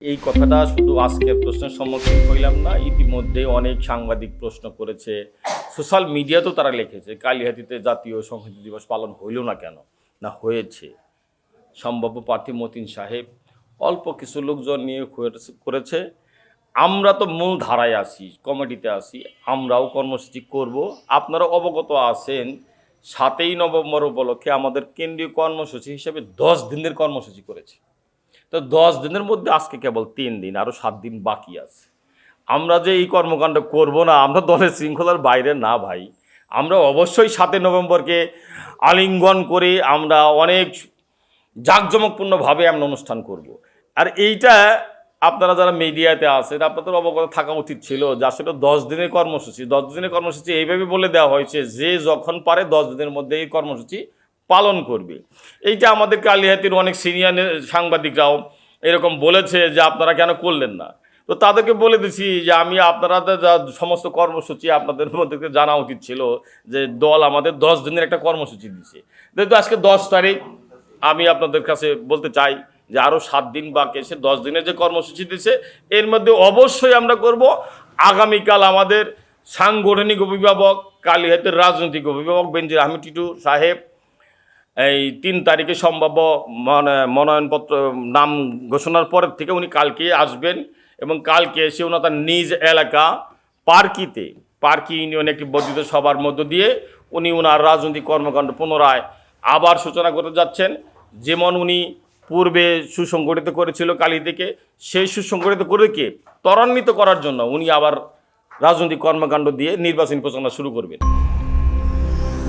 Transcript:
এই কথাটা শুধু আজকের প্রশ্নের সম্মুখীন হইলাম না, ইতিমধ্যে অনেক সাংবাদিক প্রশ্ন করেছে। সোশ্যাল মিডিয়াতেও তারা লিখেছে, কালিহাতিতে জাতীয় সংহতি দিবস পালন হইল না কেন? না হয়েছে। সম্ভাব্য প্রার্থী মতিন সাহেব অল্প কিছু লোকজন নিয়ে করেছে- আমরা তো মূল ধারায় আছি, কমিটিতে আছি, আমরাও কর্মসূচি করব। আপনারা অবগত আছেন, সাতই নভেম্বর উপলক্ষে আমাদের কেন্দ্রীয় কর্মসূচি হিসেবে দশ দিনের কর্মসূচি করেছে। তো দশ দিনের মধ্যে আজকে কেবল তিন দিন আরও সাত দিন বাকি আছে আমরা যে এই কর্মকাণ্ড করব না, আমরা দলের শৃঙ্খলার বাইরে না ভাই আমরা অবশ্যই সাতই নভেম্বরকে আলিঙ্গন করে আমরা অনেক জাঁকজমকপূর্ণভাবে আমরা অনুষ্ঠান করব। আর এইটা আপনারা যারা মিডিয়াতে আছেন, আপনাদের অবগত থাকা উচিত ছিল যে আসলে দশ দিনের কর্মসূচি, দশ দিনের কর্মসূচি এইভাবে বলে দেওয়া হয়েছে যে যখন পারে দশ দিনের মধ্যে এই কর্মসূচি পালন করবে। এইটা আমাদের কালিহাতির অনেক সিনিয়র সাংবাদিকরাও এরকম বলেছে যে আপনারা কেন করলেন না। তো তাদেরকে বলে দিছি যে আমি আপনারা যা সমস্ত কর্মসূচি আপনাদের মধ্যে জানা উচিত ছিল যে দল আমাদের দশ দিনের একটা কর্মসূচি দিছে। যেহেতু আজকে দশ তারিখ, আমি আপনাদের কাছে বলতে চাই যে আরও সাত দিন বাকি এসে দশ দিনের যে কর্মসূচি দিছে, এর মধ্যে অবশ্যই আমরা করব। আগামীকাল আমাদের সাংগঠনিক অভিভাবক, কালীহাতের রাজনৈতিক অভিভাবক বেঞ্জির আহমেদ টিটু সাহেব এই তিন তারিখে সম্ভাব্য মানে মনোনয়নপত্র, নাম ঘোষণার পরের থেকে উনি কালকে আসবেন এবং কালকে এসে ওনার তার নিজ এলাকা পার্কিতে, পার্কি ইউনিয়ন একটি বর্ধিত সভার মধ্য দিয়ে উনি ওনার রাজনৈতিক কর্মকাণ্ড পুনরায় আবার সূচনা করতে যাচ্ছেন। যেমন উনি পূর্বে সুসংগঠিত করেছিল কালী থেকে, সেই সুসংগঠিত করেকে ত্বরান্বিত করার জন্য উনি আবার রাজনৈতিক কর্মকাণ্ড দিয়ে নির্বাচনী প্রচারণা শুরু করবেন।